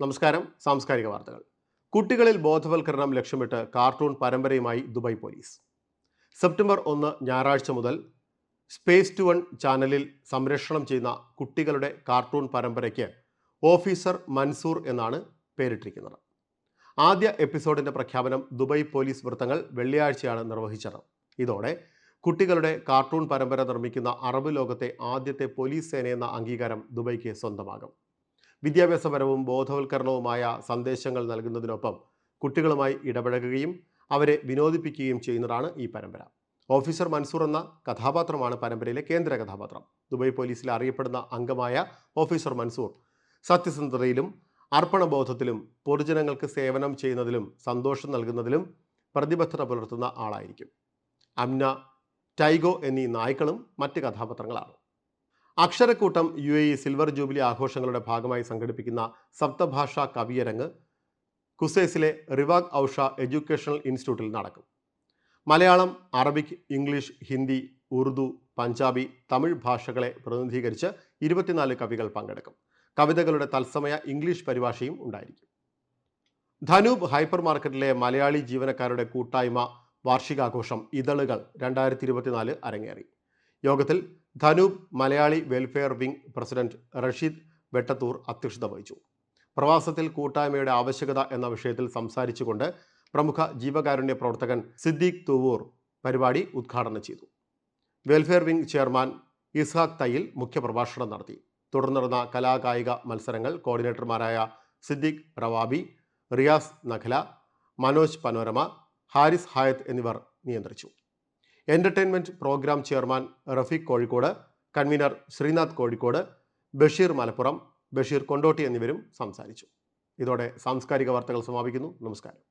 നമസ്കാരം. സാംസ്കാരിക വാർത്തകൾ. കുട്ടികളിൽ ബോധവൽക്കരണം ലക്ഷ്യമിട്ട് കാർട്ടൂൺ പരമ്പരയുമായി ദുബായ് പോലീസ്. സെപ്റ്റംബർ ഒന്ന് ഞായറാഴ്ച മുതൽ സ്പേസ് ടു വൺ ചാനലിൽ സംരക്ഷണം ചെയ്യുന്ന കുട്ടികളുടെ കാർട്ടൂൺ പരമ്പരയ്ക്ക് ഓഫീസർ മൻസൂർ എന്നാണ് പേരിട്ടിരിക്കുന്നത്. ആദ്യ എപ്പിസോഡിന്റെ പ്രഖ്യാപനം ദുബായ് പോലീസ് വൃത്തങ്ങൾ വെള്ളിയാഴ്ചയാണ് നിർവഹിച്ചത്. ഇതോടെ കുട്ടികളുടെ കാർട്ടൂൺ പരമ്പര നിർമ്മിക്കുന്ന അറബ് ലോകത്തെ ആദ്യത്തെ പോലീസ് സേനയെന്ന അംഗീകാരം ദുബൈക്ക് സ്വന്തമാകും. വിദ്യാഭ്യാസപരവും ബോധവൽക്കരണവുമായ സന്ദേശങ്ങൾ നൽകുന്നതിനൊപ്പം കുട്ടികളുമായി ഇടപഴകുകയും അവരെ വിനോദിപ്പിക്കുകയും ചെയ്യുന്നതാണ് ഈ പരമ്പര. ഓഫീസർ മൻസൂർ എന്ന കഥാപാത്രമാണ് പരമ്പരയിലെ കേന്ദ്ര കഥാപാത്രം. ദുബായ് പോലീസിലെ അറിയപ്പെടുന്ന അംഗമായ ഓഫീസർ മൻസൂർ സത്യസന്ധതയിലും അർപ്പണബോധത്തിലും പൊതുജനങ്ങൾക്ക് സേവനം ചെയ്യുന്നതിലും സന്തോഷം നൽകുന്നതിലും പ്രതിബദ്ധത പുലർത്തുന്ന ആളായിരിക്കും. അമ്ന ടൈഗോ എന്നീ നായ്ക്കളും മറ്റ് കഥാപാത്രങ്ങളാണ്. Aksharakkoottam U A E silver jubilee ആഘോഷങ്ങളുടെ ഭാഗമായി സംഘടിപ്പിക്കുന്ന സപ്തഭാഷാ കവിയരങ്ങ് കുസൈസിലെ റിവാഗ് ഔഷ എഡ്യൂക്കേഷണൽ ഇൻസ്റ്റിറ്റ്യൂട്ടിൽ നടക്കും. മലയാളം അറബിക് ഇംഗ്ലീഷ് ഹിന്ദി ഉറുദു പഞ്ചാബി തമിഴ് ഭാഷകളെ പ്രതിനിധീകരിച്ച് ഇരുപത്തിനാല് കവികൾ പങ്കെടുക്കും. കവിതകളുടെ തത്സമയ ഇംഗ്ലീഷ് പരിഭാഷയും ഉണ്ടായിരിക്കും. ധനൂബ് ഹൈപ്പർ മാർക്കറ്റിലെ മലയാളി ജീവനക്കാരുടെ കൂട്ടായ്മ വാർഷികാഘോഷം ഇതളുകൾ രണ്ടായിരത്തി ഇരുപത്തിനാല് അരങ്ങേറി. യോഗത്തിൽ Dhanoop Malayali welfare wing president Rasheed Vettathur അധ്യക്ഷത വഹിച്ചു. പ്രവാസത്തിൽ കൂട്ടായ്മയുടെ ആവശ്യകത എന്ന വിഷയത്തിൽ സംസാരിച്ചുകൊണ്ട് പ്രമുഖ ജീവകാരുണ്യ പ്രവർത്തകൻ സിദ്ദീഖ് തൂവൂർ പരിപാടി ഉദ്ഘാടനം ചെയ്തു. Welfare wing chairman Ishaq Thayyil മുഖ്യപ്രഭാഷണം നടത്തി. തുടർന്ന് കലാകായിക മത്സരങ്ങൾ കോർഡിനേറ്റർമാരായ Siddique Rawabi Riyas Nakhla Manoj Panorama Haris Hayath എന്നിവർ നിയന്ത്രിച്ചു. Entertainment programme chairman Rafeeq Kozhikode convener Sreenath Kozhikode Basheer Malappuram Basheer Kondotty എന്നിവരും സംസാരിച്ചു. ഇതോടെ സാംസ്കാരിക വാർത്തകൾ സമാപിക്കുന്നു. നമസ്കാരം.